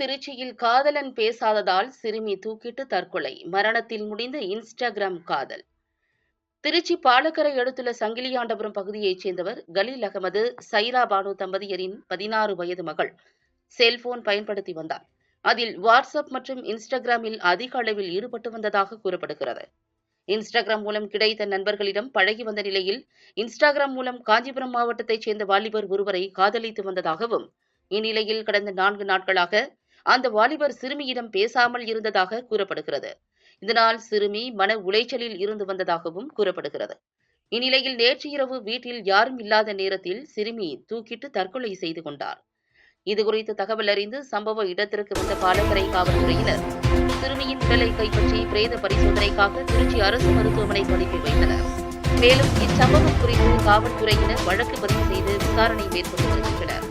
திருச்சியில் காதலன் பேசாததால் சிறுமி தூக்கிட்டு தற்கொலை. மரணத்தில் முடிந்த இன்ஸ்டாகிராம் காதல். திருச்சி பாலக்கரை அடுத்துள்ள சங்கிலியாண்டபுரம் பகுதியைச் சேர்ந்தவர் கலீல் அகமது. சைரா பானு தம்பதியரின் பதினாறு வயது மகள். செல்போன் பயன்படுத்தி வந்தார். அதில் வாட்ஸ்அப் மற்றும் இன்ஸ்டாகிராமில் அதிக அளவில் ஈடுபட்டு வந்ததாக கூறப்படுகிறது. இன்ஸ்டாகிராம் மூலம் கிடைத்த நண்பர்களிடம் பழகி வந்த நிலையில் இன்ஸ்டாகிராம் மூலம் காஞ்சிபுரம் மாவட்டத்தைச் சேர்ந்த வாலிபர் ஒருவரை காதலித்து வந்ததாகவும் இந்நிலையில் கடந்த நான்கு நாட்களாக அந்த வாலிபர் சிறுமியிடம் பேசாமல் இருந்ததாக கூறப்படுகிறது. இதனால் சிறுமி மன உளைச்சலில் இருந்து வந்ததாகவும் கூறப்படுகிறது. இந்நிலையில் நேற்று இரவு வீட்டில் யாரும் இல்லாத நேரத்தில் சிறுமி தூக்கிட்டு தற்கொலை செய்து கொண்டார். இதுகுறித்து தகவல் அறிந்து சம்பவ இடத்திற்கு வந்த பாலக்கரை காவல்துறையினர் சிறுமியின் உடலை கைப்பற்றி பிரேத பரிசோதனைக்காக திருச்சி அரசு மருத்துவமனைக்கு அனுப்பி வைத்தனர். மேலும் இச்சம்பவம் குறித்து காவல்துறையினர் வழக்கு பதிவு செய்து விசாரணை மேற்கொண்டு வருகின்றனர்.